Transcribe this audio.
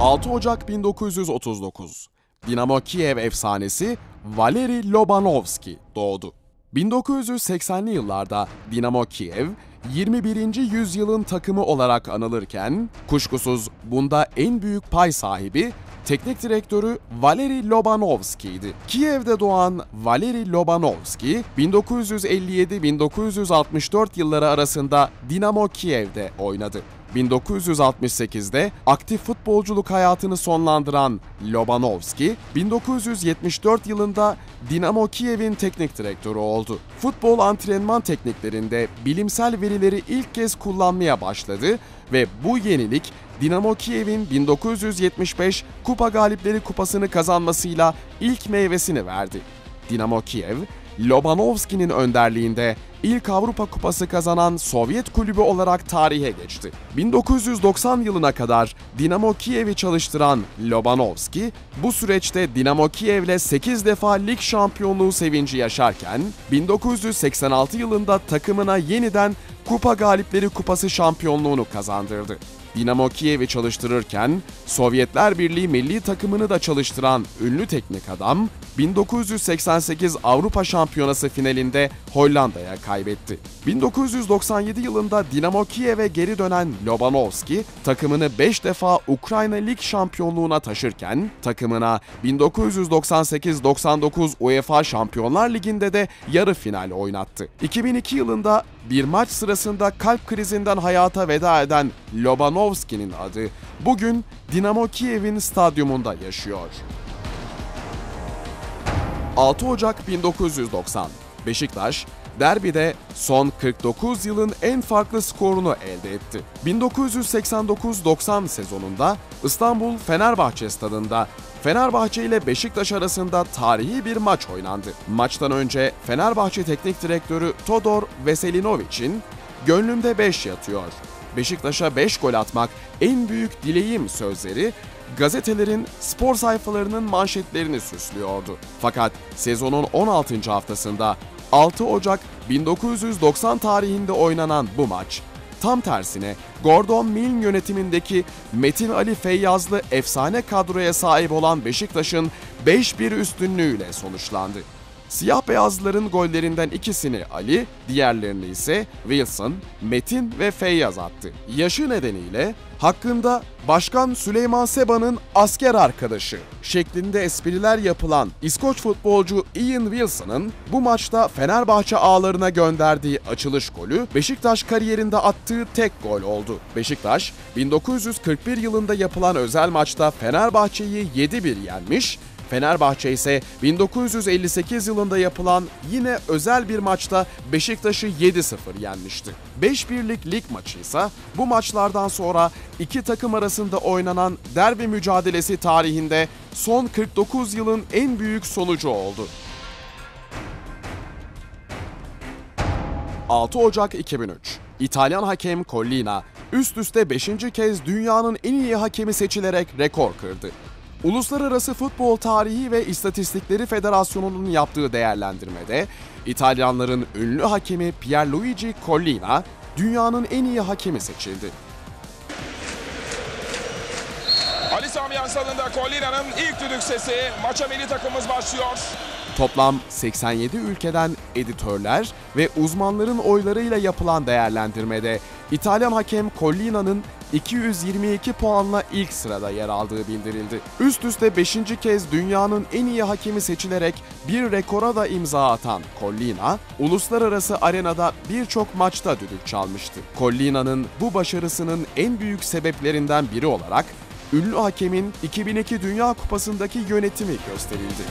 6 Ocak 1939. Dinamo Kiev efsanesi Valeri Lobanovski doğdu. 1980'li yıllarda Dinamo Kiev 21. yüzyılın takımı olarak anılırken kuşkusuz bunda en büyük pay sahibi teknik direktörü Valeri Lobanovski'ydi. Kiev'de doğan Valeri Lobanovski 1957-1964 yılları arasında Dinamo Kiev'de oynadı. 1968'de aktif futbolculuk hayatını sonlandıran Lobanovski, 1974 yılında Dinamo Kiev'in teknik direktörü oldu. Futbol antrenman tekniklerinde bilimsel verileri ilk kez kullanmaya başladı ve bu yenilik Dinamo Kiev'in 1975 Kupa Galipleri Kupası'nı kazanmasıyla ilk meyvesini verdi. Dinamo Kiev, Lobanovski'nin önderliğinde ilk Avrupa Kupası kazanan Sovyet kulübü olarak tarihe geçti. 1990 yılına kadar Dinamo Kiev'i çalıştıran Lobanovski, bu süreçte Dinamo Kiev'le 8 defa lig şampiyonluğu sevinci yaşarken, 1986 yılında takımına yeniden Kupa Galipleri Kupası şampiyonluğunu kazandırdı. Dinamo Kiev'i çalıştırırken Sovyetler Birliği milli takımını da çalıştıran ünlü teknik adam 1988 Avrupa Şampiyonası finalinde Hollanda'ya kaybetti. 1997 yılında Dinamo Kiev'e geri dönen Lobanovski takımını 5 defa Ukrayna Lig şampiyonluğuna taşırken takımına 1998-99 UEFA Şampiyonlar Ligi'nde de yarı final oynattı. 2002 yılında bir maç sırasında kalp krizinden hayata veda eden Lobanovski'nin adı bugün Dinamo Kiev'in stadyumunda yaşıyor. 6 Ocak 1990 Beşiktaş, derbide son 49 yılın en farklı skorunu elde etti. 1989-90 sezonunda İstanbul Fenerbahçe stadında Fenerbahçe ile Beşiktaş arasında tarihi bir maç oynandı. Maçtan önce Fenerbahçe Teknik Direktörü Todor Veselinovic'in "Gönlümde 5 yatıyor. Beşiktaş'a 5 gol atmak en büyük dileğim" sözleri gazetelerin spor sayfalarının manşetlerini süslüyordu. Fakat sezonun 16. haftasında 6 Ocak 1990 tarihinde oynanan bu maç tam tersine Gordon Milne yönetimindeki Metin Ali Feyyazlı efsane kadroya sahip olan Beşiktaş'ın 5-1 üstünlüğüyle sonuçlandı. Siyah beyazlıların gollerinden ikisini Ali, diğerlerini ise Wilson, Metin ve Feyyaz attı. Yaşı nedeniyle hakkında Başkan Süleyman Seba'nın asker arkadaşı şeklinde espriler yapılan İskoç futbolcu Ian Wilson'ın bu maçta Fenerbahçe ağlarına gönderdiği açılış golü Beşiktaş kariyerinde attığı tek gol oldu. Beşiktaş 1941 yılında yapılan özel maçta Fenerbahçe'yi 7-1 yenmiş Fenerbahçe ise 1958 yılında yapılan yine özel bir maçta Beşiktaş'ı 7-0 yenmişti. 5-1'lik lig maçı ise bu maçlardan sonra iki takım arasında oynanan derbi mücadelesi tarihinde son 49 yılın en büyük sonucu oldu. 6 Ocak 2003 İtalyan hakem Collina üst üste 5. kez dünyanın en iyi hakemi seçilerek rekor kırdı. Uluslararası Futbol Tarihi ve İstatistikleri Federasyonu'nun yaptığı değerlendirmede İtalyanların ünlü hakemi Pierluigi Collina dünyanın en iyi hakemi seçildi. Ali Sami Yansal'ında Collina'nın ilk düdük sesi. Maça milli takımımız başlıyor. Toplam 87 ülkeden editörler ve uzmanların oylarıyla yapılan değerlendirmede İtalyan hakem Collina'nın 222 puanla ilk sırada yer aldığı bildirildi. Üst üste 5. kez dünyanın en iyi hakemi seçilerek bir rekora da imza atan Collina, uluslararası arenada birçok maçta düdük çalmıştı. Collina'nın bu başarısının en büyük sebeplerinden biri olarak ünlü hakemin 2002 Dünya Kupası'ndaki yönetimi gösterildi.